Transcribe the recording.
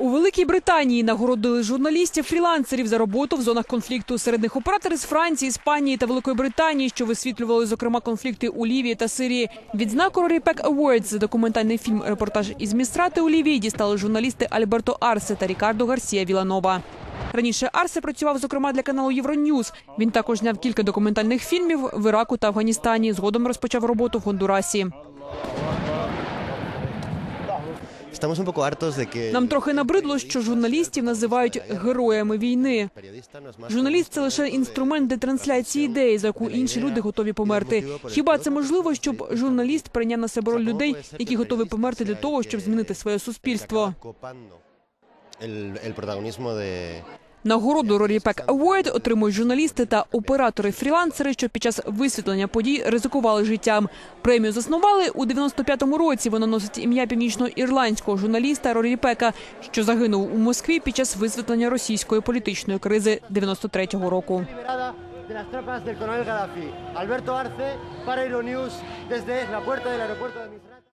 У Великій Британії нагородили журналістів фрілансерів за роботу в зонах конфлікту. Серед них оператори з Франції, Іспанії та Великої Британії, що висвітлювали зокрема конфлікти у Лівії та Сирії. Відзнаку Роріпек Awards за документальний фільм Репортаж із Містрати у Лівії дістали журналісти Альберто Арсе та Рікардо Гарсія Віланова. Раніше Арсе працював зокрема для каналу Євроньюз. Він також зняв кілька документальних фільмів в Іраку та Афганістані. Згодом розпочав роботу в Гондурасі. Нам трохи набридло, що журналістів називають героями війни. Журналіст це лише інструмент для трансляції ідеї, за яку інші люди готові померти. Хіба це можливо, щоб журналіст прийняв на себе роль людей, які готові померти для того, щоб змінити своє суспільство? Нагороду Роріпек Award отримують журналісти та оператори-фрілансери, що під час висвітлення подій ризикували життям. Премію заснували у 95-му році. Вона носить ім'я північно-ірландського журналіста Роріпека, що загинув у Москві під час висвітлення російської політичної кризи 93-го року.